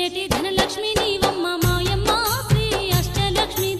ఇచ్చేటి ధనలక్ష్మి నీవమ్మ మాయమ్మ శ్రీ అష్టలక్ష్మి